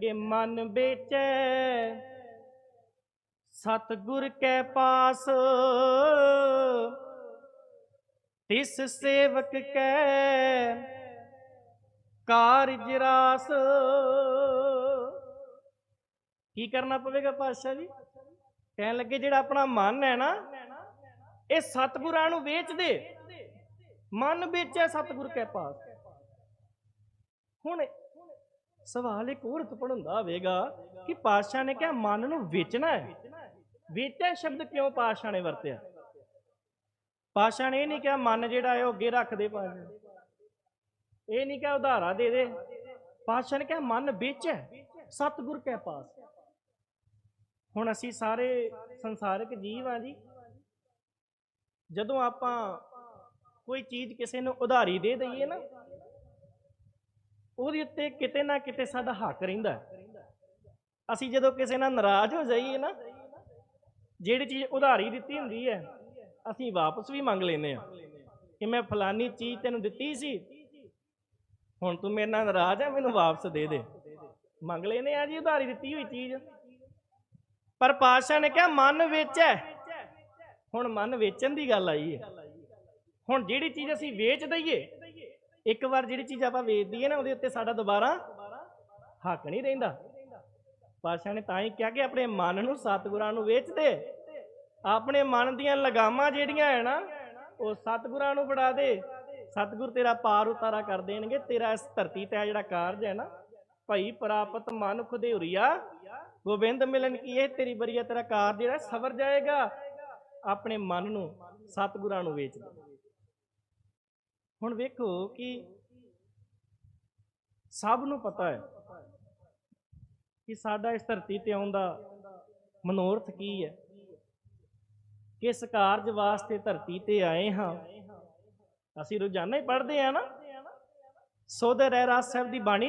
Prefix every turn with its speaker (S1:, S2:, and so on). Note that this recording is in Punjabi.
S1: ਕਿ ਮਨ ਵੇਚੈ ਸਤਿਗੁਰ ਕੈ ਪਾਸ, ਤਿਸ ਸੇਵਕ ਕੈ ਕਾਰਜ ਰਾਸ। ਕੀ ਕਰਨਾ ਪਵੇਗਾ ਪਾਤਸ਼ਾਹ ਜੀ? ਕਹਿਣ ਲੱਗੇ ਜਿਹੜਾ ਆਪਣਾ ਮਨ ਹੈ ਨਾ, ਇਹ ਸਤਿਗੁਰਾਂ ਨੂੰ ਵੇਚ ਦੇ। ਮਨ ਵੇਚਿਆ ਸਤਿਗੁਰ ਕੈ ਪਾਸ। ਹੁਣ ਸਵਾਲ ਇੱਕ ਹੋਰ ਉਤਪਨ ਹੁੰਦਾ ਹੋਵੇਗਾ ਕਿ ਪਾਤਸ਼ਾਹ ਨੇ ਕਿਹਾ, ਮਨ ਨੂੰ ਵੇਚਣਾ ਹੈ। ਵੇਚੈ ਸ਼ਬਦ ਕਿਉਂ ਪਾਤਸ਼ਾਹ ਨੇ ਵਰਤਿਆ? ਪਾਤਸ਼ਾਹ ਨੇ ਇਹ ਨਹੀਂ ਕਿਹਾ, ਮਨ ਜਿਹੜਾ ਹੈ ਉਹ ਅੱਗੇ ਰੱਖ ਦੇ ਪਾਤਸ਼ਾਹ ਇਹ ਨਹੀਂ ਕਿਹਾ, ਉਧਾਰਾ ਦੇ ਦੇ। ਪਾਤਸ਼ਾਹ ਨੇ ਕਿਹਾ, ਮਨ ਵੇਚੈ ਸਤਿਗੁਰ ਕੈ ਪਾਸ। ਹੁਣ ਅਸੀਂ ਸਾਰੇ ਸੰਸਾਰਿਕ ਜੀਵ ਆ ਜੀ। ਜਦੋਂ ਆਪਾਂ ਕੋਈ ਚੀਜ਼ ਕਿਸੇ ਨੂੰ ਉਧਾਰੀ ਦੇ ਦਈਏ ਨਾ ਉਹਦੇ ਉੱਤੇ ਕਿਤੇ ਨਾ ਕਿਤੇ ਸਾਡਾ ਹੱਕ ਰਹਿੰਦਾ ਅਸੀਂ ਜਦੋਂ ਕਿਸੇ ਨਾਲ ਨਾਰਾਜ਼ ਹੋ ਜਾਈਏ ਨਾ, ਜਿਹੜੀ ਚੀਜ਼ ਉਧਾਰੀ ਦਿੱਤੀ ਹੁੰਦੀ ਹੈ, ਅਸੀਂ ਵਾਪਸ ਵੀ ਮੰਗ ਲੈਨੇ ਆ ਕਿ ਮੈਂ ਫਲਾਨੀ ਚੀਜ਼ ਤੈਨੂੰ ਦਿੱਤੀ ਸੀ, ਹੁਣ ਤੂੰ ਮੇਰੇ ਨਾਲ ਨਾਰਾਜ਼ ਹੈ, ਮੈਨੂੰ ਵਾਪਸ ਦੇ ਦੇ। ਮੰਗ ਲੈਨੇ ਆ ਜੀ, ਉਧਾਰੀ ਦਿੱਤੀ ਹੋਈ ਚੀਜ਼। ਪਰ ਪਾਤਸ਼ਾਹ ਨੇ ਕਿਹਾ, ਮਨ ਵੇਚੈ। ਹੁਣ ਮਨ ਵੇਚਣ ਦੀ ਗੱਲ ਆਈ ਹੈ। ਹੁਣ ਜਿਹੜੀ ਚੀਜ਼ ਅਸੀਂ ਵੇਚ ਦਈਏ ਇੱਕ ਵਾਰ ਜਿਹੜੀ ਚੀਜ਼ ਆਪਾਂ ਵੇਚਦੀ ਦਈਏ ਨਾ, ਉਹਦੇ ਉੱਤੇ ਸਾਡਾ ਦੁਬਾਰਾ ਹੱਕ ਨਹੀਂ ਰਹਿੰਦਾ। ਪਾਤਸ਼ਾਹ ਨੇ ਤਾਂ ਹੀ ਕਿਹਾ ਕਿ ਆਪਣੇ ਮਨ ਨੂੰ ਸਤਿਗੁਰਾਂ ਨੂੰ ਵੇਚ ਦੇ। ਆਪਣੇ ਮਨ ਦੀਆਂ ਲਗਾਮਾਂ ਜਿਹੜੀਆਂ ਹੈ ਨਾ, ਉਹ ਸਤਿਗੁਰਾਂ ਨੂੰ ਫੜਾ ਦੇ। ਸਤਿਗੁਰ ਤੇਰਾ ਪਾਰ ਉਤਾਰਾ ਕਰ ਦੇਣਗੇ। ਤੇਰਾ ਇਸ ਧਰਤੀ ਤੇ ਜਿਹੜਾ ਕਾਰਜ ਹੈ ਨਾ, ਭਈ ਪ੍ਰਾਪਤ ਮਨ ਖੁਦੇਉਰੀਆ ਗੋਬਿੰਦ ਮਿਲਨ ਕੀ ਇਹ ਤੇਰੀ ਬਰੀਆ ਤੇਰਾ ਕਾਰਜ ਜਿਹੜਾ ਸਵਰ ਜਾਏਗਾ। ਆਪਣੇ ਮਨ ਨੂੰ ਸਤਿਗੁਰਾਂ ਨੂੰ ਵੇਚ ਦੇ। ਹੁਣ ਵੇਖੋ ਕਿ ਸਭ ਨੂੰ ਪਤਾ ਹੈ ਕਿ ਸਾਡਾ ਇਸ ਧਰਤੀ ਤੇ ਆਉਣ ਦਾ ਮਨੋਰਥ ਕੀ ਹੈ, ਕਿਸ ਕਾਰਜ ਵਾਸਤੇ ਧਰਤੀ ਤੇ ਆਏ ਹਾਂ। ਅਸੀਂ ਰੋਜ਼ਾਨਾ ਹੀ ਪੜ੍ਹਦੇ ਆ ਨਾ। ਸੋਦਰ ਰਹਿ ਰਾਜ ਸਾਹਿਬ ਦੀ ਬਾਣੀ